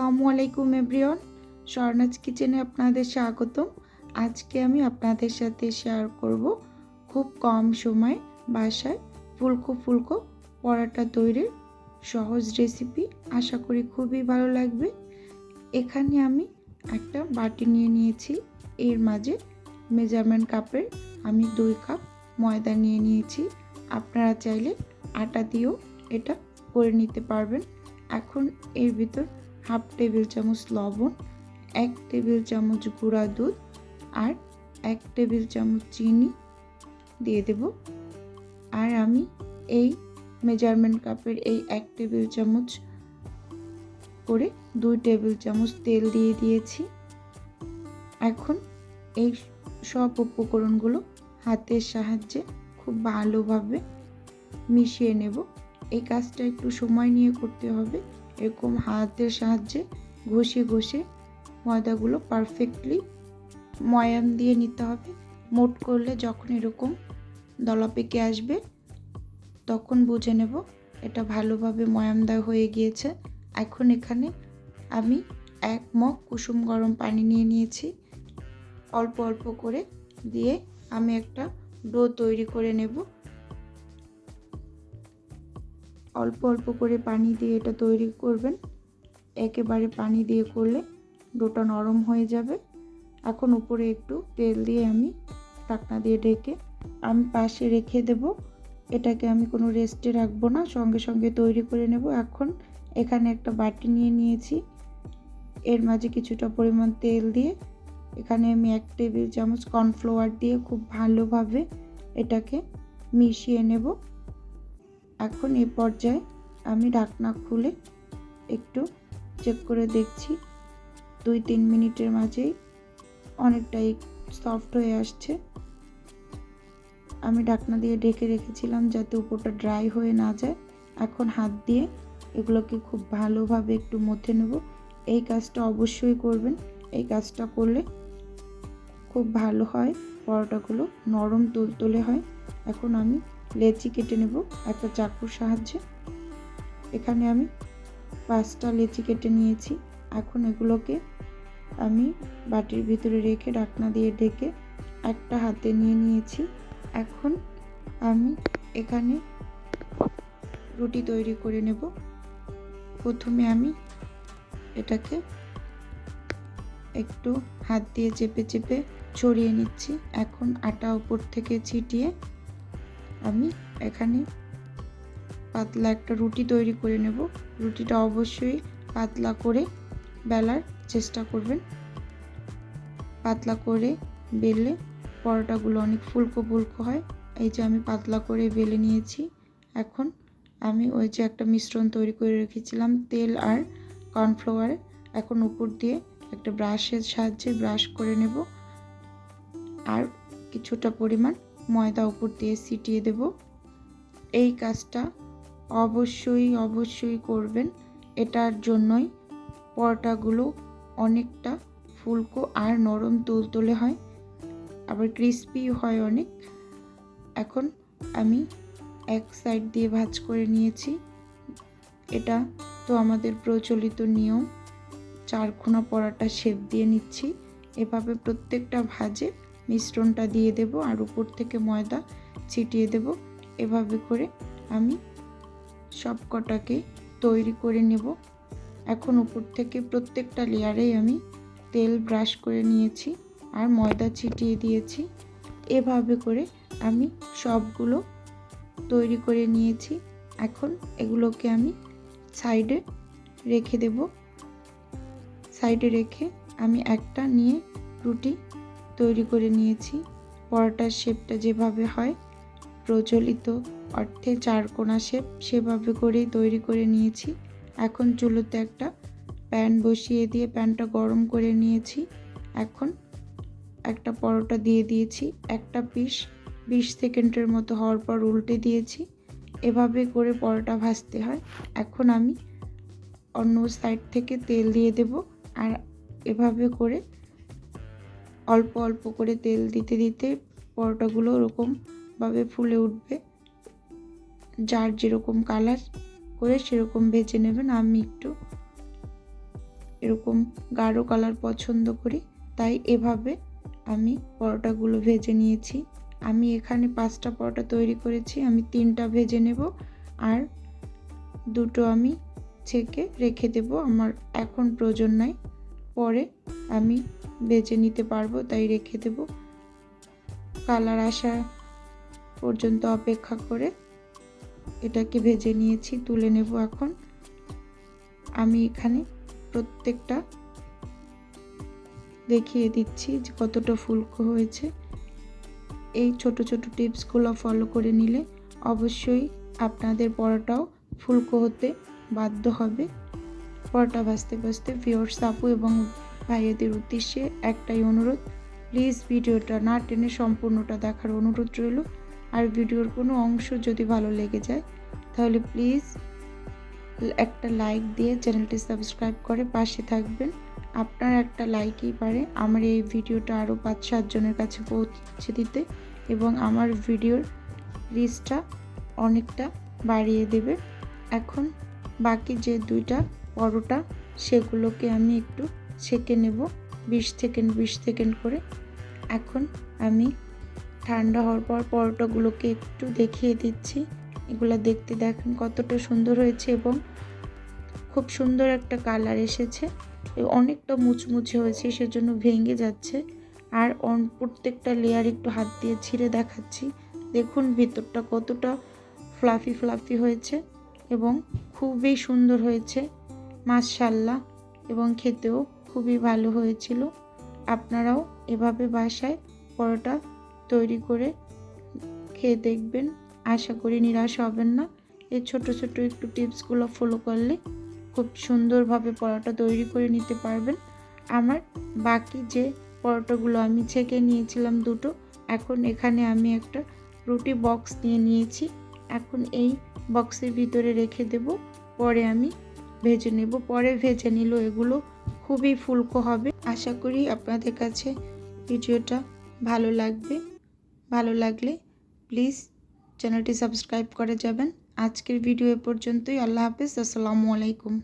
আসসালামু আলাইকুম এভরিওয়ান, স্বর্ণাজ কিচেনে আপনাদের স্বাগতম। আজকে আমি আপনাদের সাথে শেয়ার করব খুব কম সময় বাসায় ফুলকো ফুলকো পরাটা তৈরির সহজ রেসিপি আশা করি খুবই ভালো লাগবে। এখানে আমি একটা বাটি নিয়ে নিয়েছি। এর মাঝে মেজারমেন্ট কাপের আমি দুই কাপ ময়দা নিয়ে নিয়েছি। আপনারা চাইলে আটা দিয়েও এটা করে নিতে পারবেন। এখন এর ভিতর হাফ টেবিল চামচ লবণ, এক টেবিল চামচ গুঁড়া দুধ আর এক টেবিল চামচ চিনি দিয়ে দেব। আর আমি এই মেজারমেন্ট কাপের এই এক টেবিল চামচ করে দুই টেবিল চামচ তেল দিয়ে দিয়েছি। এখন এই সব উপকরণগুলো হাতের সাহায্যে খুব ভালোভাবে মিশিয়ে নেব। এই কাজটা একটু সময় নিয়ে করতে হবে। এরকম হাতের সাহায্যে ঘষে ঘষে ময়দাগুলো পারফেক্টলি ময়াম দিয়ে নিতে হবে। মোট করলে যখন এরকম দলা পেকে আসবে, তখন বুঝে নেব এটা ভালোভাবে ময়াম দেওয়া হয়ে গিয়েছে। এখন এখানে আমি এক মগ কুসুম গরম পানি নিয়ে নিয়েছি। অল্প অল্প করে দিয়ে আমি একটা ডো তৈরি করে নেব। অল্প অল্প করে পানি দিয়ে এটা তৈরি করবেন। একেবারে পানি দিয়ে করলে ডোটা নরম হয়ে যাবে। এখন উপরে একটু তেল দিয়ে আমি ঢাকনা দিয়ে ঢেকে আমি পাশে রেখে দেব। এটাকে আমি কোনো রেস্টে রাখব না, সঙ্গে সঙ্গে তৈরি করে নেব। এখন এখানে একটা বাটি নিয়ে নিয়েছি। এর মাঝে কিছুটা পরিমাণ তেল দিয়ে এখানে আমি এক টেবিল চামচ কর্নফ্লাওয়ার দিয়ে খুব ভালোভাবে এটাকে মিশিয়ে নেব। এখন এই পর্যায়ে আমি ঢাকনা খুলে একটু চেক করে দেখছি। দুই, তিন মিনিটের মাঝেই অনেকটাই সফট হয়ে আসছে। আমি ঢাকনা দিয়ে ঢেকে রেখেছিলাম যাতে উপরটা ড্রাই হয়ে না যায়। এখন হাত দিয়ে এগুলোকে খুব ভালোভাবে একটু মথে নেব। এই কাজটা অবশ্যই করবেন। এই কাজটা করলে খুব ভালো হয়, পরোটাগুলো নরম তুলতুলে হয়। এখন আমি লেচি কেটে নেব, একটা চাকুর সাহায্যে। এখানে আমি পাঁচটা লেচি কেটে নিয়েছি। এখন এগুলোকে আমি বাটির ভিতরে রেখে ঢাকনা দিয়ে ঢেকে একটা হাতে নিয়ে নিয়েছি। এখন আমি এখানে রুটি তৈরি করে নেব। প্রথমে আমি এটাকে একটু হাত দিয়ে চেপে চেপে ছড়িয়ে নিচ্ছি। এখন আটা উপর থেকে ছিটিয়ে আমি এখানে পাতলা একটা রুটি তৈরি করে নেব। রুটিটা অবশ্যই পাতলা করে বেলার চেষ্টা করবেন। পাতলা করে বেললে পরোটাগুলো অনেক ফুলকো ফুলকো হয়। এই যে আমি পাতলা করে বেলে নিয়েছি। এখন আমি ওই যে একটা মিশ্রণ তৈরি করে রেখেছিলাম, তেল আর কর্নফ্লাওয়ার। এখন উপর দিয়ে একটা ব্রাশের সাহায্যে ব্রাশ করে নেব। আর কিছুটা পরিমাণ ময়দা উপর দিয়ে ছিটিয়ে দেব। এই কাজটা অবশ্যই অবশ্যই করবেন। এটার জন্যই পরোটাগুলো অনেকটা ফুলকো আর নরম তুলতুলে হয়। আবার ক্রিস্পি হয় অনেক। এখন আমি এক সাইড দিয়ে ভাজ করে নিয়েছি। এটা তো আমাদের প্রচলিত নিয়ম। চারখোনা পরাটা শেপ দিয়ে নিচ্ছি। এভাবে প্রত্যেকটা ভাজে মিশ্রণটা দিয়ে দেব আর উপর থেকে ময়দা ছিটিয়ে দেব। এভাবে করে আমি সব কটাকে তৈরি করে নেব। এখন উপর থেকে প্রত্যেকটা লেয়ারেই আমি তেল ব্রাশ করে নিয়েছি আর ময়দা ছিটিয়ে দিয়েছি। এভাবে করে আমি সবগুলো তৈরি করে নিয়েছি। এখন এগুলোকে আমি সাইডে রেখে দেব। সাইডে রেখে আমি একটা নিয়ে রুটি তৈরি করে নিয়েছি। পরোটার শেপটা যেভাবে হয়, প্রচলিত অর্থে চারকোনা শেপ সেভাবে করেই তৈরি করে নিয়েছি। এখন চুলোতে একটা প্যান বসিয়ে দিয়ে প্যানটা গরম করে নিয়েছি। এখন একটা পরোটা দিয়ে দিয়েছি। একটা পিস বিশ সেকেন্ডের মতো হওয়ার পর উল্টে দিয়েছি। এভাবে করে পরোটা ভাজতে হয়। এখন আমি অন্য সাইড থেকে তেল দিয়ে দেব। আর এভাবে করে অল্প অল্প করে তেল দিতে দিতে পরোটাগুলো ওরকমভাবে ফুলে উঠবে। যার যেরকম কালার করে সেরকম ভেজে নেবেন। আমি একটু এরকম গাঢ় কালার পছন্দ করি, তাই এভাবে আমি পরোটাগুলো ভেজে নিয়েছি। আমি এখানে পাঁচটা পরোটা তৈরি করেছি, আমি তিনটা ভেজে নেব আর দুটো আমি ছেঁকে রেখে দেব। আমার এখন প্রয়োজন নাই। আমি ভেজে নিতে পারব, তাই রেখে দেব। কালার আসা পর্যন্ত অপেক্ষা করে এটাকে ভেজে নিয়েছি, তুলে নেব এখন। আমি এখানে প্রত্যেকটা দেখিয়ে দিচ্ছি যে কতটা ফুলকো হয়েছে। এই ছোট ছোট টিপসগুলো ফলো করে নিলে অবশ্যই আপনাদের পরোটাও ফুলকো হতে বাধ্য হবে। পরোটা ভাজতে ভাজতে ভিওর্স আপু এবং ভাইয়াদের উদ্দেশ্যে একটাই অনুরোধ প্লিজ ভিডিওটা না টেনে সম্পূর্ণটা দেখার অনুরোধ রইল। আর ভিডিওর কোনো অংশ যদি ভালো লেগে যায়, তাহলে প্লিজ একটা লাইক দিয়ে চ্যানেলটি সাবস্ক্রাইব করে পাশে থাকবেন। আপনার একটা লাইকই পারে আমার এই ভিডিওটা আরও পাঁচ সাতজনের কাছে পৌঁছে দিতে এবং আমার ভিডিওর রিচটা অনেকটা বাড়িয়ে দেবে। এখন বাকি যে দুইটা পরোটা, সেগুলোকে আমি একটু সেঁকে নেব, বিশ সেকেন্ড বিশ সেকেন্ড করে। এখন আমি ঠান্ডা হওয়ার পর পরোটাগুলোকে একটু দেখিয়ে দিচ্ছি। এগুলো দেখতে দেখেন কতটা সুন্দর হয়েছে এবং খুব সুন্দর একটা কালার এসেছে। অনেকটা মুচমুচে হয়েছে, সেজন্য ভেঙে যাচ্ছে। আর অন প্রত্যেকটা লেয়ার একটু হাত দিয়ে ছিঁড়ে দেখাচ্ছি। দেখুন ভিতরটা কতটা ফ্লাফি ফ্লাফি হয়েছে এবং খুবই সুন্দর হয়েছে। মাশাল্লাহ, এবং খেতেও খুবই ভালো হয়েছিল। আপনারাও এভাবে বাসায় পরোটা তৈরি করে খেয়ে দেখবেন। আশা করি নিরাশ হবেন না। এই ছোট ছোট একটু টিপসগুলো ফলো করলে খুব সুন্দরভাবে পরোটা তৈরি করে নিতে পারবেন। আমার বাকি যে পরোটাগুলো আমি ছেঁকে নিয়েছিলাম দুটো, এখন এখানে আমি একটা রুটি বক্স নিয়ে নিয়েছি। এখন এই বক্সের ভিতরে রেখে দেব। পরে আমি ভেজে নেব। পরে ভেজে নিল এগুলো খুবই ফুলকো হবে। আশা করি আপনাদের কাছে ভিডিওটা ভালো লাগবে। ভালো লাগলে প্লিজ চ্যানেলটি সাবস্ক্রাইব করে যাবেন। আজকের ভিডিও এ পর্যন্তই। আল্লাহ হাফেজ। আসসালামু আলাইকুম।